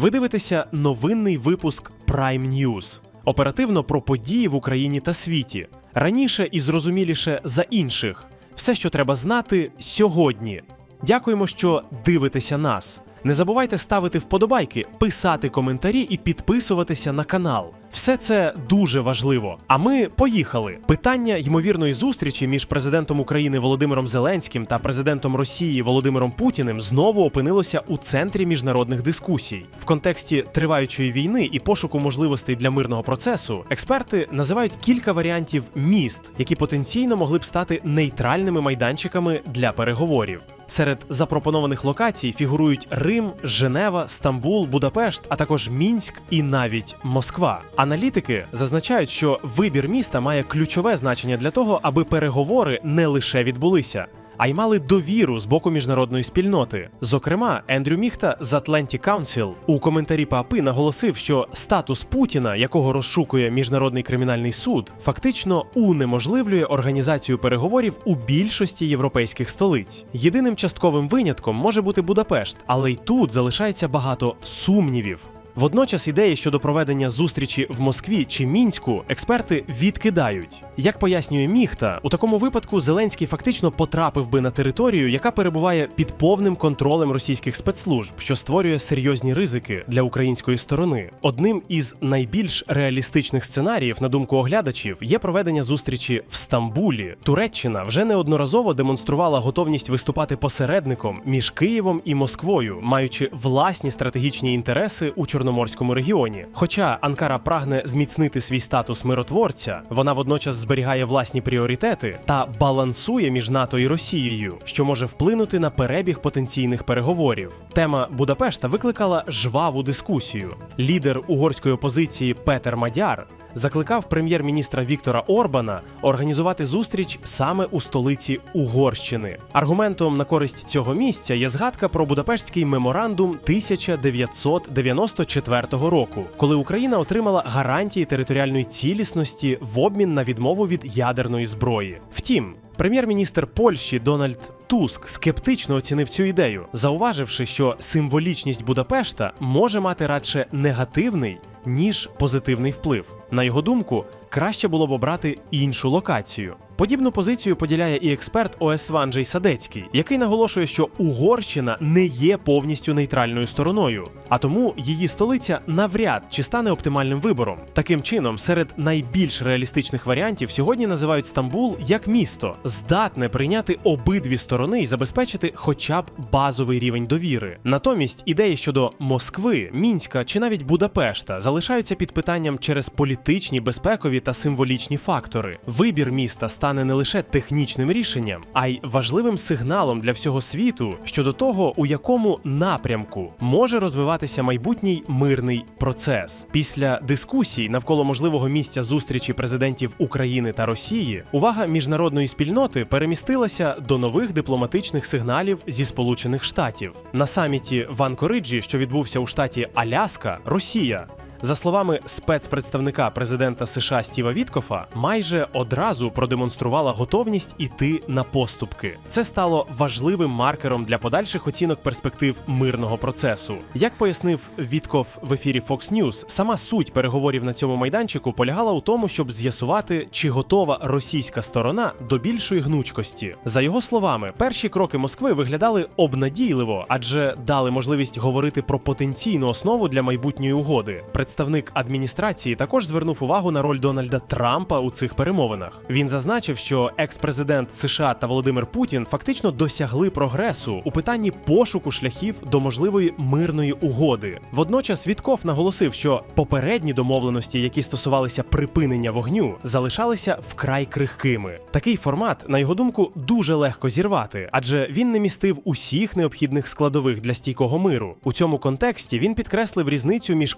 Ви дивитеся новинний випуск Prime News. Оперативно про події в Україні та світі. Раніше і зрозуміліше за інших. Все, що треба знати сьогодні. Дякуємо, що дивитеся нас. Не забувайте ставити вподобайки, писати коментарі і підписуватися на канал. Все це дуже важливо. А ми поїхали. Питання ймовірної зустрічі між президентом України Володимиром Зеленським та президентом Росії Володимиром Путіним знову опинилося у центрі міжнародних дискусій. В контексті триваючої війни і пошуку можливостей для мирного процесу експерти називають кілька варіантів міст, які потенційно могли б стати нейтральними майданчиками для переговорів. Серед запропонованих локацій фігурують Рим, Женева, Стамбул, Будапешт, а також Мінськ і навіть Москва. Аналітики зазначають, що вибір міста має ключове значення для того, аби переговори не лише відбулися. А й мали довіру з боку міжнародної спільноти. Зокрема, Ендрю Міхта з Atlantic Council у коментарі ПАПИ наголосив, що статус Путіна, якого розшукує міжнародний кримінальний суд, фактично унеможливлює організацію переговорів у більшості європейських столиць. Єдиним частковим винятком може бути Будапешт, але й тут залишається багато сумнівів. Водночас ідеї щодо проведення зустрічі в Москві чи мінську експерти відкидають. Як пояснює Міхта, у такому випадку Зеленський фактично потрапив би на територію, яка перебуває під повним контролем російських спецслужб, що створює серйозні ризики для української сторони. Одним із найбільш реалістичних сценаріїв, на думку оглядачів, є проведення зустрічі в Стамбулі. Туреччина вже неодноразово демонструвала готовність виступати посередником між Києвом і Москвою, маючи власні стратегічні інтереси у Чорноморському регіоні. Хоча Анкара прагне зміцнити свій статус миротворця, вона водночас зберігає власні пріоритети та балансує між НАТО і Росією, що може вплинути на перебіг потенційних переговорів. Тема Будапешта викликала жваву дискусію. Лідер угорської опозиції Петер Мадяр закликав прем'єр-міністра Віктора Орбана організувати зустріч саме у столиці Угорщини. Аргументом на користь цього місця є згадка про Будапештський меморандум 1994 року, коли Україна отримала гарантії територіальної цілісності в обмін на відмову від ядерної зброї. Втім. Прем'єр-міністр Польщі Дональд Туск скептично оцінив цю ідею, зауваживши, що символічність Будапешта може мати радше негативний ніж позитивний вплив. На його думку, краще було б обрати іншу локацію. Подібну позицію поділяє і експерт ОСВ Анджей Садецький, який наголошує, що Угорщина не є повністю нейтральною стороною, а тому її столиця навряд чи стане оптимальним вибором. Таким чином, серед найбільш реалістичних варіантів сьогодні називають Стамбул як місто, здатне прийняти обидві сторони і забезпечити хоча б базовий рівень довіри. Натомість ідеї щодо Москви, Мінська чи навіть Будапешта залишаються під питанням через політичні, безпекові та символічні фактори. Вибір міста стане не лише технічним рішенням, а й важливим сигналом для всього світу щодо того, у якому напрямку може розвиватися майбутній мирний процес. Після дискусій навколо можливого місця зустрічі президентів України та Росії увага міжнародної спільноти перемістилася до нових дипломатичних сигналів зі Сполучених Штатів на саміті в Анкориджі, що відбувся у штаті Аляска, Росія за словами спецпредставника президента США Стіва Віткофа, майже одразу продемонструвала готовність іти на поступки. Це стало важливим маркером для подальших оцінок перспектив мирного процесу. Як пояснив Віткоф в ефірі Fox News, сама суть переговорів на цьому майданчику полягала у тому, щоб з'ясувати, чи готова російська сторона до більшої гнучкості. За його словами, перші кроки Москви виглядали обнадійливо, адже дали можливість говорити про потенційну основу для майбутньої угоди представник адміністрації також звернув увагу на роль Дональда Трампа у цих перемовинах. Він зазначив, що екс-президент США та Володимир Путін фактично досягли прогресу у питанні пошуку шляхів до можливої мирної угоди. Водночас Вітков наголосив, що попередні домовленості, які стосувалися припинення вогню, залишалися вкрай крихкими. Такий формат, на його думку, дуже легко зірвати, адже він не містив усіх необхідних складових для стійкого миру. У цьому контексті він підкреслив різницю між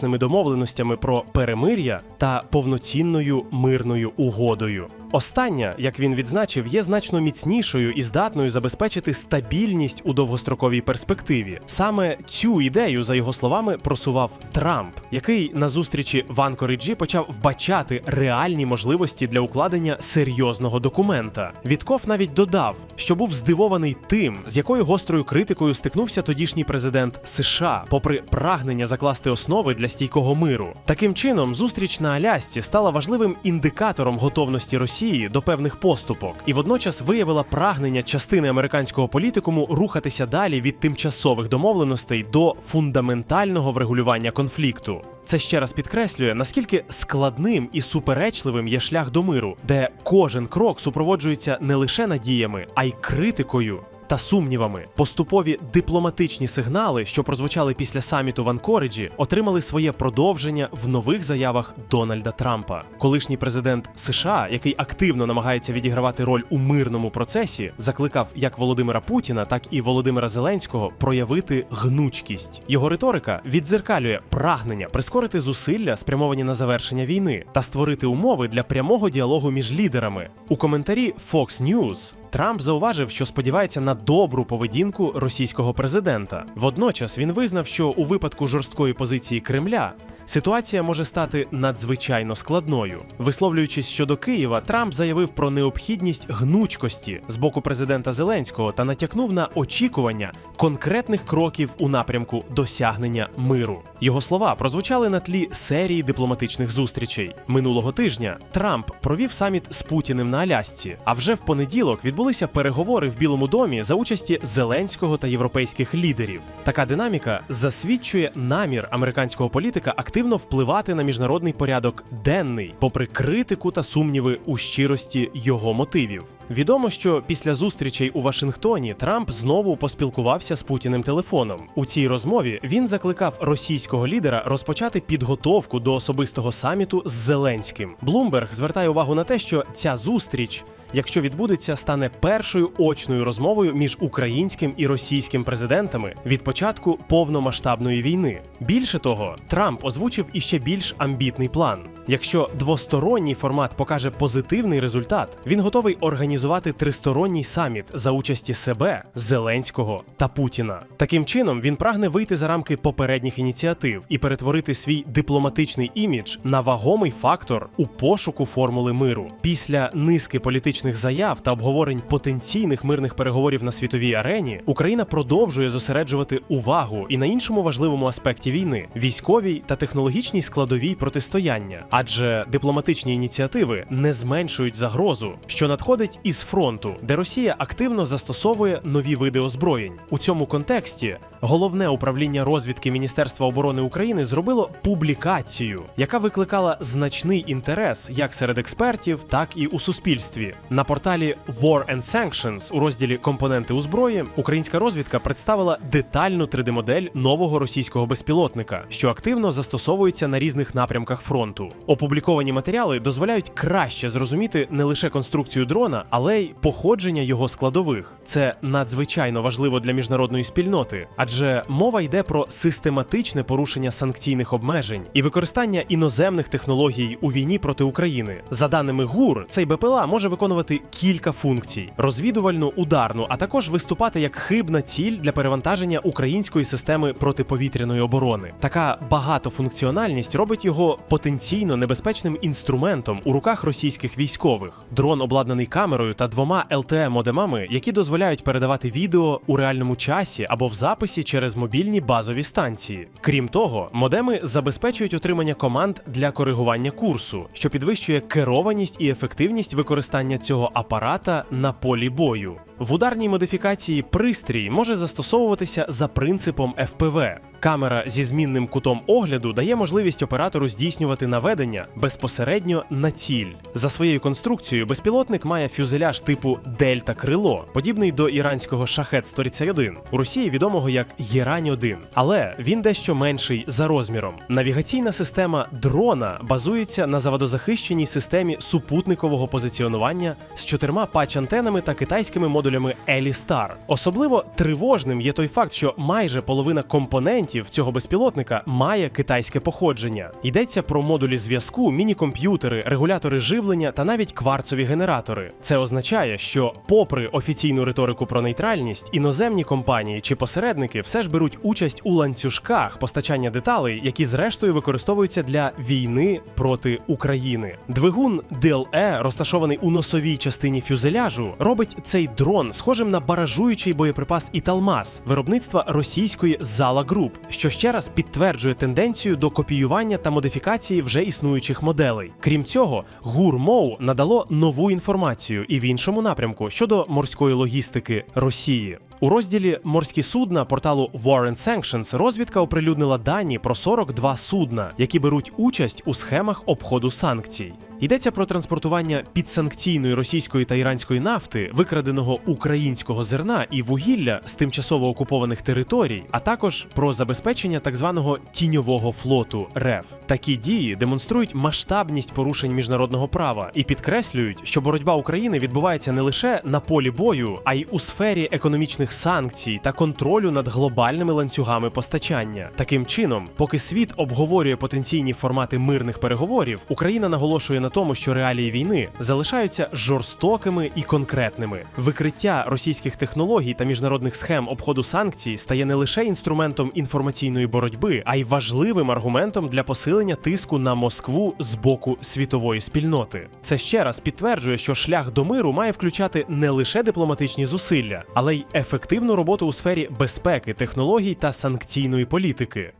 короткочасними домовленостями про перемир'я та повноцінною мирною угодою. Остання, як він відзначив, є значно міцнішою і здатною забезпечити стабільність у довгостроковій перспективі. Саме цю ідею, за його словами, просував Трамп, який на зустрічі в Анкориджі почав вбачати реальні можливості для укладення серйозного документа. Вітков навіть додав, що був здивований тим, з якою гострою критикою стикнувся тодішній президент США, попри прагнення закласти основи для стійкого миру. Таким чином, зустріч на Алясці стала важливим індикатором готовності Росії до певних поступок і водночас виявила прагнення частини американського політикуму рухатися далі від тимчасових домовленостей до фундаментального врегулювання конфлікту. Це ще раз підкреслює, наскільки складним і суперечливим є шлях до миру, де кожен крок супроводжується не лише надіями, а й критикою. Та сумнівами поступові дипломатичні сигнали, що прозвучали після саміту в Анкориджі, отримали своє продовження в нових заявах Дональда Трампа. Колишній президент США, який активно намагається відігравати роль у мирному процесі, закликав як Володимира Путіна, так і Володимира Зеленського проявити гнучкість. Його риторика віддзеркалює прагнення прискорити зусилля, спрямовані на завершення війни, та створити умови для прямого діалогу між лідерами. У коментарі Fox News Трамп зауважив, що сподівається на добру поведінку російського президента. Водночас він визнав, що у випадку жорсткої позиції Кремля ситуація може стати надзвичайно складною. Висловлюючись щодо Києва, Трамп заявив про необхідність гнучкості з боку президента Зеленського та натякнув на очікування конкретних кроків у напрямку досягнення миру. Його слова прозвучали на тлі серії дипломатичних зустрічей. Минулого тижня Трамп провів саміт з Путіним на Алясці, а вже в понеділок відбулися переговори в Білому домі за участі Зеленського та європейських лідерів. Така динаміка засвідчує намір американського політика активно впливати на міжнародний порядок денний, попри критику та сумніви у щирості його мотивів. Відомо, що після зустрічей у Вашингтоні Трамп знову поспілкувався з Путіним телефоном. У цій розмові він закликав російського лідера розпочати підготовку до особистого саміту з Зеленським. Блумберг звертає увагу на те, що ця зустріч. Якщо відбудеться, стане першою очною розмовою між українським і російським президентами від початку повномасштабної війни. Більше того, Трамп озвучив іще більш амбітний план. Якщо двосторонній формат покаже позитивний результат, він готовий організувати тристоронній саміт за участі себе, Зеленського та Путіна. Таким чином він прагне вийти за рамки попередніх ініціатив і перетворити свій дипломатичний імідж на вагомий фактор у пошуку формули миру. Після низки політичних заяв та обговорень потенційних мирних переговорів на світовій арені Україна продовжує зосереджувати увагу і на іншому важливому аспекті війни військовій та технологічній складовій протистояння адже дипломатичні ініціативи не зменшують загрозу, що надходить із фронту, де Росія активно застосовує нові види озброєнь. У цьому контексті головне управління розвідки Міністерства оборони України зробило публікацію, яка викликала значний інтерес як серед експертів, так і у суспільстві. На порталі War and Sanctions у розділі Компоненти у зброї українська розвідка представила детальну 3D-модель нового російського безпілотника, що активно застосовується на різних напрямках фронту. Опубліковані матеріали дозволяють краще зрозуміти не лише конструкцію дрона, але й походження його складових. Це надзвичайно важливо для міжнародної спільноти, адже мова йде про систематичне порушення санкційних обмежень і використання іноземних технологій у війні проти України. За даними ГУР, цей БПЛА може виконувати кілька функцій: розвідувальну, ударну, а також виступати як хибна ціль для перевантаження української системи протиповітряної оборони. Така багатофункціональність робить його потенційно небезпечним інструментом у руках російських військових. Дрон обладнаний камерою та двома lte модемами які дозволяють передавати відео у реальному часі або в записі через мобільні базові станції. Крім того, модеми забезпечують отримання команд для коригування курсу, що підвищує керованість і ефективність використання цього апарата на полі бою. В ударній модифікації пристрій може застосовуватися за принципом FPV. Камера зі змінним кутом огляду дає можливість оператору здійснювати наведення безпосередньо на ціль. За своєю конструкцією, безпілотник має фюзеляж типу Дельта Крило, подібний до іранського шахет 131 у Росії відомого як Єрань 1 але він дещо менший за розміром. Навігаційна система дрона базується на заводозахищеній системі супутникового позиціонування з чотирма пач-антенами та китайськими модулями модулями Елістар. Особливо тривожним є той факт, що майже половина компонентів цього безпілотника має китайське походження. Йдеться про модулі зв'язку, міні-комп'ютери, регулятори живлення та навіть кварцові генератори. Це означає, що, попри офіційну риторику про нейтральність, іноземні компанії чи посередники все ж беруть участь у ланцюжках постачання деталей, які зрештою використовуються для війни проти України. Двигун DLE, розташований у носовій частині фюзеляжу, робить цей дрон схожим на баражуючий боєприпас Італмаз виробництва російської Зала Груп, що ще раз підтверджує тенденцію до копіювання та модифікації вже існуючих моделей. Крім цього, ГУР-МОУ надало нову інформацію і в іншому напрямку щодо морської логістики Росії. У розділі Морські судна порталу Warren Sanctions розвідка оприлюднила дані про 42 судна, які беруть участь у схемах обходу санкцій. Йдеться про транспортування підсанкційної російської та іранської нафти, викраденого українського зерна і вугілля з тимчасово окупованих територій, а також про забезпечення так званого тіньового флоту РЕФ. Такі дії демонструють масштабність порушень міжнародного права і підкреслюють, що боротьба України відбувається не лише на полі бою, а й у сфері економічних санкцій та контролю над глобальними ланцюгами постачання. Таким чином, поки світ обговорює потенційні формати мирних переговорів, Україна наголошує на тому, що реалії війни залишаються жорстокими і конкретними. Викриття російських технологій та міжнародних схем обходу санкцій стає не лише інструментом інформаційної боротьби, а й важливим аргументом для посилення тиску на Москву з боку світової спільноти. Це ще раз підтверджує, що шлях до миру має включати не лише дипломатичні зусилля, але й ефективну роботу у сфері безпеки, технологій та санкційної політики.